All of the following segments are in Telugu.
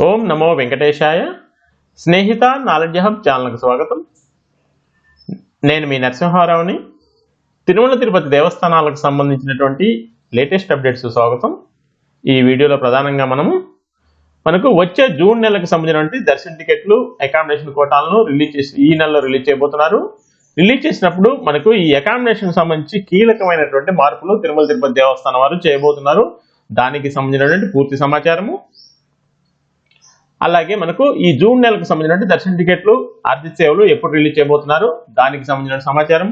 ఓం నమో వెంకటేశాయ. స్నేహిత నాలెడ్జ్ హబ్ ఛానల్కు స్వాగతం. నేను మీ నరసింహారావుని. తిరుమల తిరుపతి దేవస్థానాలకు సంబంధించినటువంటి లేటెస్ట్ అప్డేట్స్ స్వాగతం. ఈ వీడియోలో ప్రధానంగా మనము మనకు వచ్చే జూన్ నెలకు సంబంధించినటువంటి దర్శన టికెట్లు అకామిడేషన్ కోటాలను రిలీజ్ చేసి ఈ నెలలో రిలీజ్ చేయబోతున్నారు. రిలీజ్ చేసినప్పుడు మనకు ఈ అకామిడేషన్ సంబంధించి కీలకమైనటువంటి మార్పులు తిరుమల తిరుపతి దేవస్థానం వారు చేయబోతున్నారు. దానికి సంబంధించినటువంటి పూర్తి సమాచారము అలాగే మనకు ఈ జూన్ నెలకు సంబంధించిన దర్శన టికెట్లు ఆర్థిక సేవలు ఎప్పుడు రిలీజ్ చేయబోతున్నారు? దానికి సంబంధించిన సమాచారం.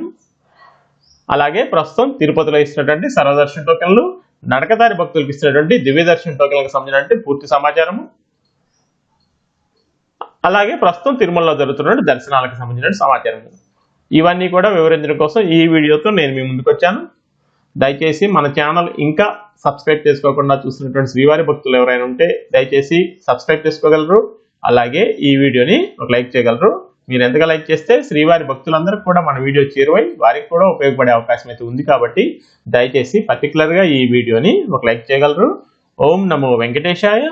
అలాగే ప్రస్తుతం తిరుపతిలో ఇస్తున్నటువంటి సర్వదర్శన టోకెన్లు నడకదారి భక్తులకు ఇస్తున్నటువంటి దివ్య దర్శన టోకెన్లకు సంబంధించినటువంటి పూర్తి సమాచారము అలాగే ప్రస్తుతం తిరుమలలో జరుగుతున్న దర్శనాలకు సంబంధించిన సమాచారం. ఇవన్నీ కూడా వివరించడం కోసం ఈ వీడియోతో నేను మీ ముందుకు వచ్చాను. దయచేసి మన ఛానల్ ఇంకా సబ్స్క్రైబ్ చేసుకోకుండా చూసినటువంటి శ్రీవారి భక్తులు ఎవరైనా ఉంటే దయచేసి సబ్స్క్రైబ్ చేసుకోగలరు. అలాగే ఈ వీడియోని ఒక లైక్ చేయగలరు. మీరు ఎంతగా లైక్ చేస్తే శ్రీవారి భక్తులందరికీ కూడా మన వీడియో చేరువై వారికి కూడా ఉపయోగపడే అవకాశం అయితే ఉంది కాబట్టి దయచేసి పర్టికులర్గా ఈ వీడియోని ఒక లైక్ చేయగలరు. ఓం నమో వెంకటేశాయ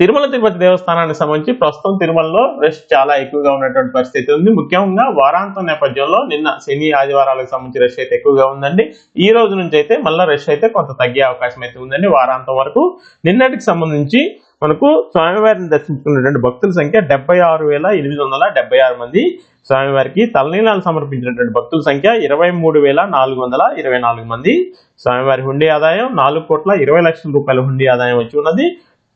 తిరుమల తిరుపతి దేవస్థానానికి సంబంధించి ప్రస్తుతం తిరుమలలో రష్ చాలా ఎక్కువగా ఉన్నటువంటి పరిస్థితి ఉంది. ముఖ్యంగా వారాంతం నేపథ్యంలో నిన్న శని ఆదివారాలకు సంబంధించి రష్ అయితే ఎక్కువగా ఉందండి. ఈ రోజు నుంచి అయితే మళ్ళీ రష్ అయితే కొంత తగ్గే అవకాశం అయితే ఉందండి వారాంతం వరకు. నిన్నటికి సంబంధించి మనకు స్వామివారిని దర్శించుకున్నటువంటి భక్తుల సంఖ్య డెబ్బై ఆరు వేల ఎనిమిది వందల డెబ్బై ఆరు మంది. స్వామివారికి తలనీలాలు సమర్పించినటువంటి భక్తుల సంఖ్య ఇరవై మూడు వేల నాలుగు వందల ఇరవై నాలుగు మంది. స్వామివారి హుండీ ఆదాయం నాలుగు కోట్ల ఇరవై లక్షల రూపాయల హుండీ ఆదాయం వచ్చి ఉన్నది.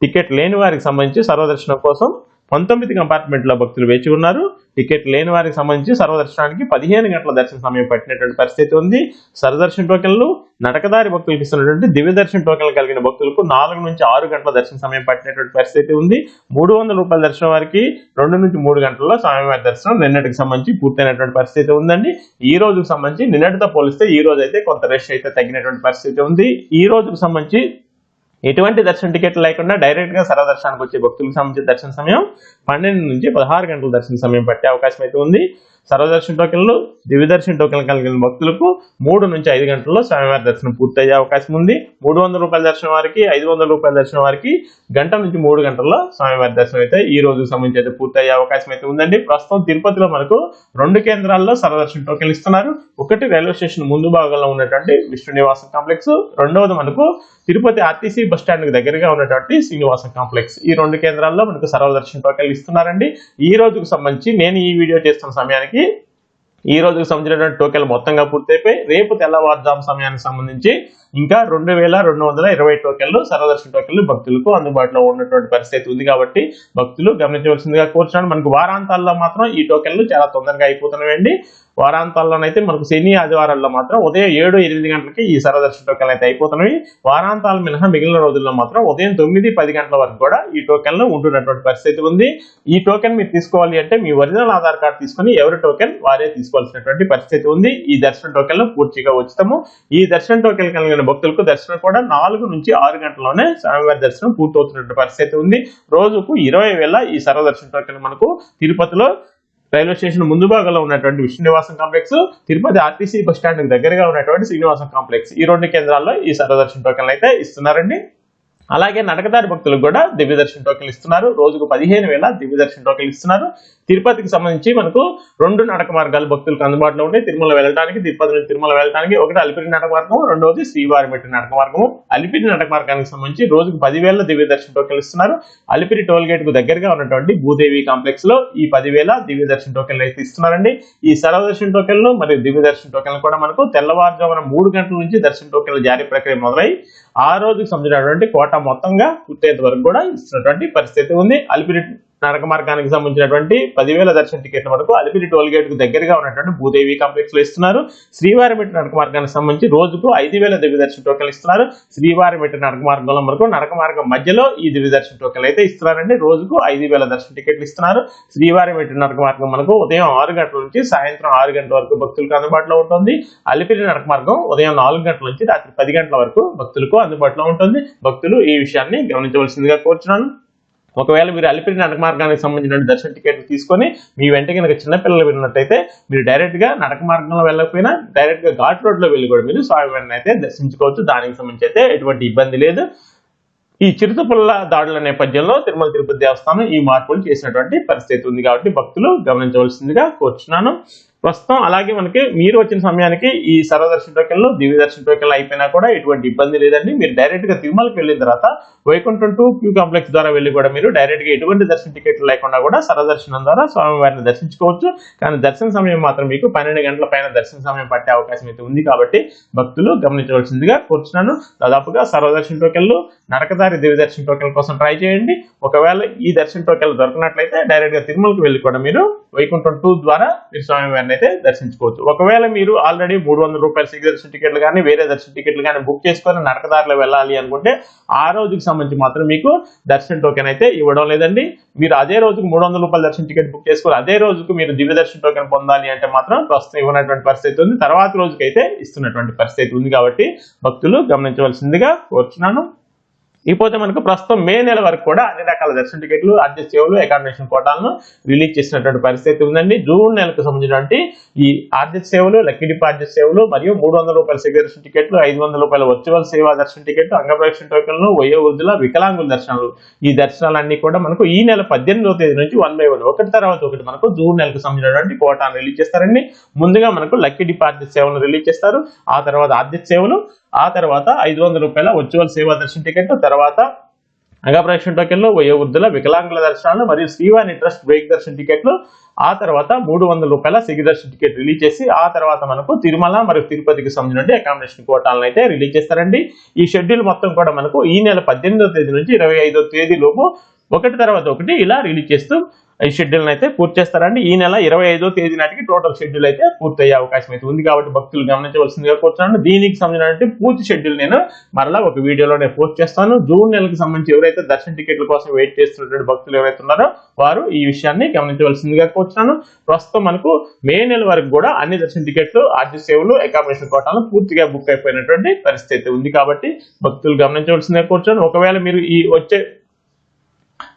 టికెట్ లేని వారికి సంబంధించి సర్వదర్శనం కోసం పంతొమ్మిది కంపార్ట్మెంట్లో భక్తులు వేచి ఉన్నారు. టికెట్ లేని వారికి సంబంధించి సర్వదర్శనానికి పదిహేను గంటల దర్శన సమయం పట్టినటువంటి పరిస్థితి ఉంది. సర్వదర్శన టోకెన్లు నడకదారి భక్తులకు ఇస్తున్నటువంటి దివ్య దర్శన టోకెన్లు కలిగిన భక్తులకు నాలుగు నుంచి ఆరు గంటల దర్శన సమయం పట్టినటువంటి పరిస్థితి ఉంది. మూడు వందల రూపాయల దర్శనం వారికి రెండు నుంచి మూడు గంటల్లో స్వామివారి దర్శనం నిన్నటికి సంబంధించి పూర్తయినటువంటి పరిస్థితి ఉందండి. ఈ రోజుకు సంబంధించి నిన్నటితో పోలిస్తే ఈ రోజు అయితే కొంత రష్ అయితే తగ్గినటువంటి పరిస్థితి ఉంది. ఈ రోజుకు సంబంధించి ఎటువంటి దర్శన టికెట్లు లేకుండా డైరెక్ట్గా సర్వదర్శనానికి వచ్చే భక్తులకు సంబంధించిన దర్శన సమయం పన్నెండు నుంచి పదహారు గంటల దర్శన సమయం పట్టే అవకాశం అయితే ఉంది. సర్వదర్శన టోకెన్లు దివ్యదర్శన టోకెన్లు కలిగిన భక్తులకు మూడు నుంచి ఐదు గంటల్లో స్వామివారి దర్శనం పూర్తయ్యే అవకాశం ఉంది. మూడు వందల రూపాయల దర్శనం వారికి ఐదు వందల రూపాయల దర్శనం వారికి గంట నుంచి మూడు గంటల్లో స్వామివారి దర్శనం అయితే ఈ రోజు సంబంధించి అయితే పూర్తయ్యే అవకాశం అయితే ఉందండి. ప్రస్తుతం తిరుపతిలో మనకు రెండు కేంద్రాల్లో సర్వదర్శన టోకెన్లు ఇస్తున్నారు. ఒకటి రైల్వే స్టేషన్ ముందు భాగంలో ఉన్నటువంటి విష్ణు నివాసం కాంప్లెక్స్. రెండవది మనకు తిరుపతి ఆర్టీసీ బస్ స్టాండ్కి దగ్గరగా ఉన్నటువంటి శ్రీనివాసం కాంప్లెక్స్. ఈ రెండు కేంద్రాల్లో మనకు సర్వదర్శన టోకెన్లు ఇస్తున్నారండి. ఈ రోజుకు సంబంధించి నేను ఈ వీడియో చేస్తున్న సమయానికి ఈ రోజుకు సంబంధించినటువంటి టోకెన్లు మొత్తంగా పూర్తయిపోయి రేపు తెల్లవారుజాము సమయానికి సంబంధించి ఇంకా రెండు వేల రెండు వందల ఇరవై టోకెన్లు సర్వదర్శన టోకెన్లు భక్తులకు అందుబాటులో ఉన్నటువంటి పరిస్థితి ఉంది కాబట్టి భక్తులు గమనించవలసిందిగా కోరుచున్నాను. మనకు వారాంతాల్లో మాత్రం ఈ టోకెన్లు చాలా తొందరగా అయిపోతున్నాయండి వారాంతాల్లోనైతే మనకు శని ఆదివారాల్లో మాత్రం ఉదయం ఏడు ఎనిమిది గంటలకి ఈ సరదర్శన టోకెన్లు అయితే అయిపోతున్నాయి వారాంతాలు మినహా మిగిలిన రోజుల్లో మాత్రం ఉదయం తొమ్మిది పది గంటల వరకు కూడా ఈ టోకెన్లు ఉంటున్నటువంటి పరిస్థితి ఉంది. ఈ టోకెన్ మీరు తీసుకోవాలి అంటే మీ ఒరిజినల్ ఆధార్ కార్డు తీసుకుని ఎవరి టోకెన్ వారే తీసుకోవాల్సినటువంటి పరిస్థితి ఉంది. ఈ దర్శన టోకెన్లు పూర్తిగా ఉచితము. ఈ దర్శన టోకెన్ కలిగిన భక్తులకు దర్శనం కూడా నాలుగు నుంచి ఆరు గంటల్లోనే స్వామివారి దర్శనం పూర్తవుతున్నటువంటి పరిస్థితి ఉంది. రోజుకు ఇరవై వేల ఈ సర్వదర్శన టోకెన్ మనకు తిరుపతిలో రైల్వే స్టేషన్ ముందు భాగంలో ఉన్నటువంటి Vishnu Nivasam complex Tirupati RTC bus stand దగ్గరగా ఉన్నటువంటి శ్రీనివాసం కాంప్లెక్స్ ఈ రెండు కేంద్రాల్లో ఈ సర్వదర్శన టోకెన్లు అయితే ఇస్తున్నారండి. అలాగే నడకదారి భక్తులకు కూడా దివ్య దర్శన టోకెన్లు ఇస్తున్నారు. రోజుకు పదిహేను వేల దివ్య దర్శన టోకెన్లు ఇస్తున్నారు. తిరుపతికి సంబంధించి మనకు రెండు నడక మార్గాలు భక్తులకు అందుబాటులో ఉంటాయి తిరుమల వెళ్ళడానికి తిరుపతి నుంచి తిరుమల వెళ్ళడానికి ఒకటి అలిపిరి నడక మార్గం రెండవది శ్రీవారి మెట్టి నడక మార్గము. అలిపిరి నడక మార్గానికి సంబంధించి రోజుకు పదివేల దివ్య దర్శన టోకెన్లు ఇస్తున్నారు. అలిపిరి టోల్ గేట్కు దగ్గరగా ఉన్నటువంటి భూదేవి కాంప్లెక్స్లో ఈ పదివేల దివ్య దర్శన టోకెన్లు అయితే ఇస్తున్నారండి. ఈ సర్వదర్శన టోకెన్లు మరియు దివ్య దర్శన టోకెన్లు కూడా మనకు తెల్లవారుజామున మూడు గంటల నుంచి దర్శన టోకెన్ల జారీ ప్రక్రియ మొదలై ఆ రోజుకి సంబంధించినటువంటి కోట మొత్తంగా పూర్తయ్యేంత వరకు కూడా ఇస్తున్నటువంటి పరిస్థితి ఉంది. అల్పిరి నరక మార్గానికి సంబంధించినటువంటి పదివేల దర్శన టికెట్లు వరకు అలిపిరి టోల్ గేట్కు దగ్గరగా ఉన్నటువంటి భూదేవి కాంప్లెక్స్లో ఇస్తున్నారు. శ్రీవారిమెట్టి నరక మార్గానికి సంబంధించి రోజుకు ఐదు వేల దివ్య దర్శన టోకెన్లు ఇస్తున్నారు. శ్రీవారిమెట్టి నరక మార్గంలో మనకు నరక మార్గం మధ్యలో ఈ దివ్య దర్శన టోకెన్లు అయితే ఇస్తున్నారండి. రోజుకు ఐదు వేల దర్శన టికెట్లు ఇస్తున్నారు. శ్రీవారిమెట్టి నరక మార్గం మనకు ఉదయం ఆరు గంటల నుంచి సాయంత్రం ఆరు గంటల వరకు భక్తులకు అందుబాటులో ఉంటుంది. అలిపిరి నరక మార్గం ఉదయం నాలుగు గంటల నుంచి రాత్రి పది గంటల వరకు భక్తులకు అందుబాటులో ఉంటుంది. భక్తులు ఈ విషయాన్ని గమనించవలసిందిగా కోరుచున్నాను. ఒకవేళ మీరు అలిపిరి నడక మార్గానికి సంబంధించిన దర్శన టికెట్ తీసుకొని మీ వెంట కనుక చిన్నపిల్లలు వెళ్ళినట్టయితే మీరు డైరెక్ట్గా నడక మార్గంలో వెళ్ళకపోయినా డైరెక్ట్గా ఘాట్ రోడ్లో వెళ్ళి కూడా మీరు స్వామివారిని అయితే దర్శించుకోవచ్చు. దానికి సంబంధించి అయితే ఎటువంటి ఇబ్బంది లేదు. ఈ చిరుతపుల్ల దాడుల నేపథ్యంలో తిరుమల తిరుపతి దేవస్థానం ఈ మార్పులు చేసినటువంటి పరిస్థితి ఉంది కాబట్టి భక్తులు గమనించవలసిందిగా కోరుచున్నాను. ప్రస్తుతం అలాగే మనకి మీరు వచ్చిన సమయానికి ఈ సర్వదర్శన టోకెన్లు దివ్య దర్శన టోకెన్లు అయిపోయినా కూడా ఎటువంటి ఇబ్బంది లేదండి. మీరు డైరెక్ట్గా తిరుమలకి వెళ్ళిన తర్వాత వైకుంఠం టు క్యూ కాంప్లెక్స్ ద్వారా వెళ్ళి కూడా మీరు డైరెక్ట్గా ఎటువంటి దర్శన టికెట్లు లేకుండా కూడా సర్వదర్శనం ద్వారా స్వామివారిని దర్శించుకోవచ్చు. కానీ దర్శన సమయం మాత్రం మీకు పన్నెండు గంటల పైన దర్శన సమయం పట్టే అవకాశం అయితే ఉంది కాబట్టి భక్తులు గమనించవలసిందిగా కోరుచున్నాను. దాదాపుగా సర్వదర్శన టోకెన్లు నరకదారి దివ్య దర్శన టోకెన్ల కోసం ట్రై చేయండి. ఒకవేళ ఈ దర్శన టోకెన్లు దొరకనట్లయితే డైరెక్ట్గా తిరుమలకి వెళ్ళి కూడా మీరు వైకుంఠం టూ ద్వారా మీరు స్వామివారిని అయితే దర్శించుకోవచ్చు. ఒకవేళ మీరు ఆల్రెడీ మూడు వందల రూపాయల సిగి దర్శన టికెట్లు కానీ వేరే దర్శన టికెట్లు కానీ బుక్ చేసుకొని నరకదారిలో వెళ్ళాలి అనుకుంటే ఆ రోజుకి సంబంధించి మాత్రం మీకు దర్శన టోకెన్ అయితే ఇవ్వడం లేదండి. మీరు అదే రోజుకు మూడు వందల రూపాయల దర్శన టికెట్ బుక్ చేసుకొని అదే రోజుకు మీరు దివ్య దర్శన టోకెన్ పొందాలి అంటే మాత్రం ప్రస్తుతం ఇవ్వనటువంటి పరిస్థితి ఉంది. తర్వాత రోజుకైతే ఇస్తున్నటువంటి పరిస్థితి ఉంది కాబట్టి భక్తులు గమనించవలసిందిగా కోరుచున్నాను. ఇకపోతే మనకు ప్రస్తుతం మే నెల వరకు కూడా అన్ని రకాల దర్శన టికెట్లు అడ్జస్ట్ సేవలు అకామిడేషన్ కోటాలను రిలీజ్ చేసినటువంటి పరిస్థితి ఉందండి. జూన్ నెలకు సంబంధించినటువంటి ఈ ఆర్జిత సేవలు లక్కీ డిప్ ఆర్జిత సేవలు మరియు మూడు వందల రూపాయల సిగ దర్శన టికెట్లు ఐదు వందల రూపాయల వర్చువల్ సేవా దర్శన టికెట్లు అంగప్రదక్షిణ టోకెన్లు వయో వృద్ధుల వికలాంగుల దర్శనాలు. ఈ దర్శనాలన్నీ కూడా మనకు ఈ నెల పద్దెనిమిదవ తేదీ నుంచి వన్ బై వన్ ఒకటి తర్వాత ఒకటి మనకు జూన్ నెలకు సంబంధించినటువంటి కోటాను రిలీజ్ చేస్తారండి. ముందుగా మనకు లక్కీ డిప్ ఆర్జిత సేవలను రిలీజ్ చేస్తారు. ఆ తర్వాత ఆర్జిత సేవలు ఆ తర్వాత ఐదు వందల రూపాయల వర్చువల్ సేవా దర్శన టికెట్ తర్వాత అంగప్రదక్షిణ టోకెన్లు వయోవృద్ధుల వికలాంగుల దర్శనాలు మరియు శ్రీవాణి ట్రస్ట్ బ్రేక్ దర్శన టికెట్లు ఆ తర్వాత మూడు వందల రూపాయల సిగి దర్శన టికెట్ రిలీజ్ చేసి ఆ తర్వాత మనకు తిరుమల మరియు తిరుపతికి సంబంధించిన అకామిడేషన్ కోటాలను అయితే రిలీజ్ చేస్తారండి. ఈ షెడ్యూల్ మొత్తం కూడా మనకు ఈ నెల పద్దెనిమిదో తేదీ నుంచి ఇరవై ఐదో తేదీ లోపు ఒకటి తర్వాత ఒకటి ఇలా రిలీజ్ చేస్తూ ఈ షెడ్యూల్ అయితే పూర్తి చేస్తారండి. ఈ నెల ఇరవై ఐదో తేదీ నాటికి టోటల్ షెడ్యూల్ అయితే పూర్తి అయ్యే అవకాశం అయితే ఉంది కాబట్టి భక్తులు గమనించవలసిందిగా కూర్చున్నాను దీనికి సంబంధించిన పూర్తి షెడ్యూల్ నేను మరలా ఒక వీడియోలో నేను పోస్ట్ చేస్తాను. జూన్ నెలకు సంబంధించి ఎవరైతే దర్శన టికెట్ల కోసం వెయిట్ చేస్తున్నటువంటి భక్తులు ఎవరైతే ఉన్నారో వారు ఈ విషయాన్ని గమనించవలసిందిగా కూర్చున్నాను ప్రస్తుతం మనకు మే నెల వరకు కూడా అన్ని దర్శన టికెట్లు ఆర్జీ సేవలు అకామిడేషన్ కోటాలు పూర్తిగా బుక్ అయిపోయినటువంటి పరిస్థితి ఉంది కాబట్టి భక్తులు గమనించవలసిందిగా కూర్చొని ఒకవేళ మీరు ఈ వచ్చే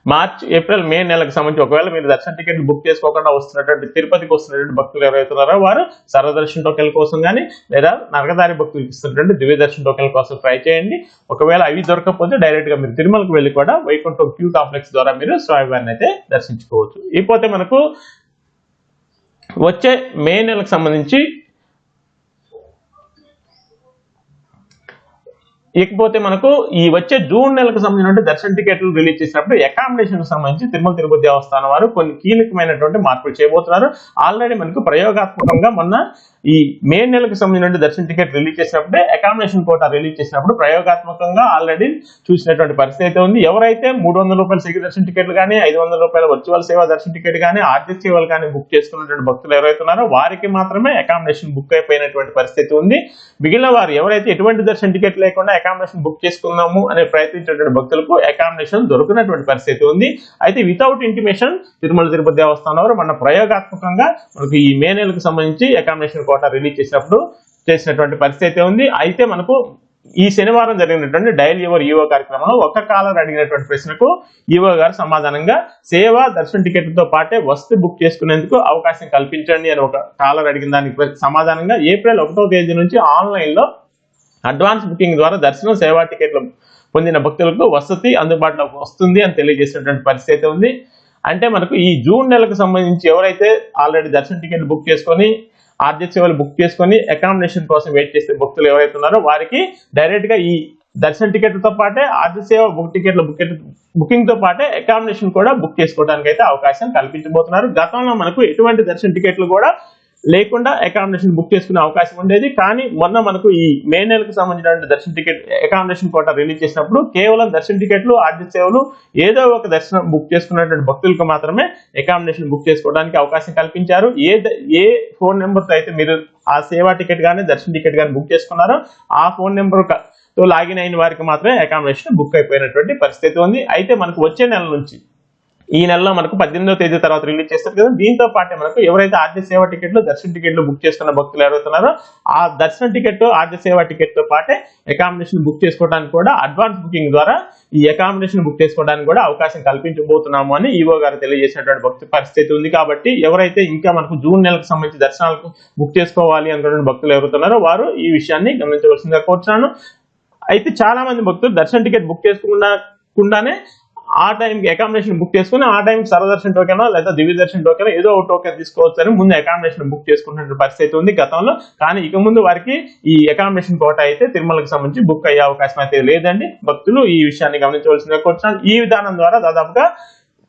మార్చ్ ఏప్రిల్ మే నెలకు సంబంధించి ఒకవేళ మీరు దర్శన టికెట్లు బుక్ చేసుకోకుండా వస్తున్నటువంటి తిరుపతికి వస్తున్నటువంటి భక్తులు ఎవరైతున్నారో వారు సర్వదర్శన టోకెల్ కోసం కానీ లేదా నరకదారి భక్తులకు ఇస్తున్నటువంటి దివ్య దర్శన టోకెల్ కోసం ట్రై చేయండి. ఒకవేళ అవి దొరకకపోతే డైరెక్ట్గా మీరు తిరుమలకు వెళ్ళి కూడా వైకుంఠం క్యూ కాంప్లెక్స్ ద్వారా మీరు స్వామివారిని అయితే దర్శించుకోవచ్చు. ఇకపోతే మనకు వచ్చే మే నెలకు సంబంధించి ఇకపోతే మనకు ఈ వచ్చే జూన్ నెలకు సంబంధించిన దర్శన టికెట్లు రిలీజ్ చేసినప్పుడు అకామిడేషన్ సంబంధించి తిరుమల తిరుపతి దేవస్థానం వారు కొన్ని కీలకమైనటువంటి మార్పులు చేయబోతున్నారు. ఆల్రెడీ మనకు ప్రయోగాత్మకంగా మొన్న ఈ మే నెలకు సంబంధించిన దర్శన టికెట్ రిలీజ్ చేసినప్పుడే అకామిడేషన్ కోటా రిలీజ్ చేసినప్పుడు ప్రయోగాత్మకంగా ఆల్రెడీ చూసినటువంటి పరిస్థితి అయితే ఉంది. ఎవరైతే మూడు వందల రూపాయల సిగి దర్శన టికెట్లు కానీ ఐదు వందల రూపాయల వర్చువల్ సేవా దర్శన టికెట్ కానీ ఆర్థిక సేవలు కానీ బుక్ చేసుకున్నటువంటి భక్తులు ఎవరైతే ఉన్నారో వారికి మాత్రమే అకామిడేషన్ బుక్ అయిపోయినటువంటి పరిస్థితి ఉంది. మిగిలిన వారు ఎవరైతే ఎటువంటి దర్శన టికెట్ లేకుండా అకామిడేషన్ బుక్ చేసుకుందాము అనే ప్రయత్నించేటువంటి భక్తులకు అకామిడేషన్ దొరికినటువంటి పరిస్థితి ఉంది. అయితే వితౌట్ ఇంటిమేషన్ తిరుమల తిరుపతి దేవస్థానం వారు మన ప్రయోగాత్మకంగా మనకి ఈ మే నెలకు సంబంధించి అకామిడేషన్ కోటా రిలీజ్ చేసినప్పుడు చేసినటువంటి పరిస్థితి అయితే ఉంది. అయితే మనకు ఈ శనివారం జరిగినటువంటి డైల్ యువర్ ఈవో కార్యక్రమంలో ఒక కాలర్ అడిగినటువంటి ప్రశ్నకు ఈవో గారు సమాధానంగా సేవ దర్శన టికెట్లతో పాటే వస్తు బుక్ చేసుకునేందుకు అవకాశం కల్పించండి అని ఒక కాలర్ అడిగిన దానికి సమాధానంగా ఏప్రిల్ ఒకటో తేదీ నుంచి ఆన్లైన్లో అడ్వాన్స్ బుకింగ్ ద్వారా దర్శనం సేవా టికెట్లు పొందిన భక్తులకు వసతి అందుబాటులో వస్తుంది అని తెలియజేసినటువంటి పరిస్థితి అయితే ఉంది. అంటే మనకు ఈ జూన్ నెలకు సంబంధించి ఎవరైతే ఆల్రెడీ దర్శన టికెట్లు బుక్ చేసుకొని ఆర్జిత సేవలు బుక్ చేసుకొని అకామిడేషన్ కోసం వెయిట్ చేసే భక్తులు ఎవరైతే ఉన్నారో వారికి డైరెక్ట్గా ఈ దర్శన టికెట్లతో పాటే ఆర్జిత సేవ బుక్ టికెట్ల బుక్ బుకింగ్తో పాటే అకామిడేషన్ కూడా బుక్ చేసుకోవడానికి అయితే అవకాశం కల్పించబోతున్నారు. గతంలో మనకు ఎటువంటి దర్శన టికెట్లు కూడా లేకుండా అకామిడేషన్ బుక్ చేసుకునే అవకాశం ఉండేది. కానీ మొన్న మనకు ఈ మే నెలకు సంబంధించిన దర్శన టికెట్ అకామిడేషన్ కోట రిలీజ్ చేసినప్పుడు కేవలం దర్శన టికెట్లు ఆర్జిత సేవలు ఏదో ఒక దర్శనం బుక్ చేసుకున్నటువంటి భక్తులకు మాత్రమే అకామిడేషన్ బుక్ చేసుకోవడానికి అవకాశం కల్పించారు. ఏ ద- ఏ ఫోన్ నెంబర్తో అయితే మీరు ఆ సేవా టికెట్ కానీ దర్శన టికెట్ కానీ బుక్ చేసుకున్నారో ఆ ఫోన్ నెంబర్తో లాగిన్ అయిన వారికి మాత్రమే అకామిడేషన్ బుక్ అయిపోయినటువంటి పరిస్థితి ఉంది. అయితే మనకు వచ్చే నెల నుంచి ఈ నెలలో మనకు పద్దెనిమిదో తేదీ తర్వాత రిలీజ్ చేస్తారు కదా. దీంతో పాటే మనకు ఎవరైతే ఆర్జ సేవ టికెట్లు దర్శన టికెట్లు బుక్ చేసుకున్న భక్తులు ఎవరైతున్నారో ఆ దర్శన టికెట్ ఆర్జ సేవ టికెట్తో పాటే అకామిడేషన్ బుక్ చేసుకోవడానికి కూడా అడ్వాన్స్ బుకింగ్ ద్వారా ఈ అకామిడేషన్ బుక్ చేసుకోవడానికి కూడా అవకాశం కల్పించబోతున్నాము అని ఈవో గారు తెలియజేసినటువంటి భక్తి పరిస్థితి ఉంది. కాబట్టి ఎవరైతే ఇంకా మనకు జూన్ నెలకు సంబంధించి దర్శనాలకు బుక్ చేసుకోవాలి అనుకున్న భక్తులు ఎవరుతున్నారో వారు ఈ విషయాన్ని గమనించవలసిందిగా కోరుతున్నాను అయితే చాలా మంది భక్తులు దర్శన టికెట్ బుక్ చేసుకున్న కుండానే ఆ టైంకి అకామిడేషన్ బుక్ చేసుకుని ఆ టైం సరదర్శన్ టోకెన్ లేదా దివ్యదర్శన్ టోకెన్ ఏదో ఒక టోకెన్ తీసుకోవచ్చు అని ముందు అకామిడేషన్ బుక్ చేసుకున్న పరిస్థితి ఉంది గతంలో. కానీ ఇక ముందు వారికి ఈ అకామిడేషన్ కోట అయితే తిరుమలకి సంబంధించి బుక్ అయ్యే అవకాశం అయితే లేదండి. భక్తులు ఈ విషయాన్ని గమనించవలసిందిగా కోరుతున్నాను ఈ విధానం ద్వారా దాదాపుగా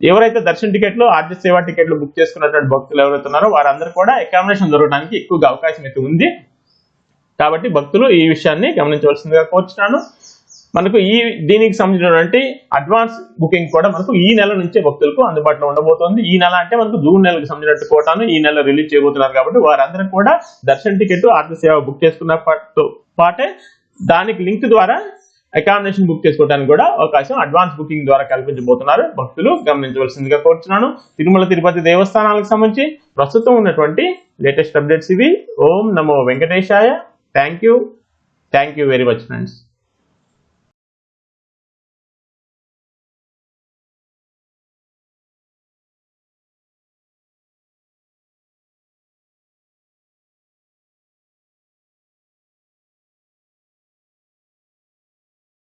ఎవరైతే దర్శన టికెట్లు ఆర్జీ సేవా టికెట్లు బుక్ చేసుకున్నటువంటి భక్తులు ఎవరైతే ఉన్నారో వారందరూ కూడా అకామిడేషన్ దొరకడానికి ఎక్కువగా అవకాశం అయితే ఉంది. కాబట్టి భక్తులు ఈ విషయాన్ని గమనించవలసిందిగా కోరుతున్నాను మనకు ఈ దీనికి సంబంధించినటువంటి అడ్వాన్స్ బుకింగ్ కూడా మనకు ఈ నెల నుంచే భక్తులకు అందుబాటులో ఉండబోతోంది. ఈ నెల అంటే మనకు జూన్ నెలకు సంబంధించిన కోటాను ఈ నెల రిలీజ్ చేయబోతున్నారు కాబట్టి వారందరూ కూడా దర్శన టికెట్ ఆర్థిక సేవ బుక్ చేసుకున్న పాటు పాటే దానికి లింక్ ద్వారా అకామిడేషన్ బుక్ చేసుకోవడానికి కూడా అవకాశం అడ్వాన్స్ బుకింగ్ ద్వారా కల్పించబోతున్నారు. భక్తులు గమనించవలసిందిగా కోరుతున్నాను తిరుమల తిరుపతి దేవస్థానాలకు సంబంధించి ప్రస్తుతం ఉన్నటువంటి లేటెస్ట్ అప్డేట్స్ ఇవి. ఓం నమో వెంకటేశాయ. Thank you thank you very much friends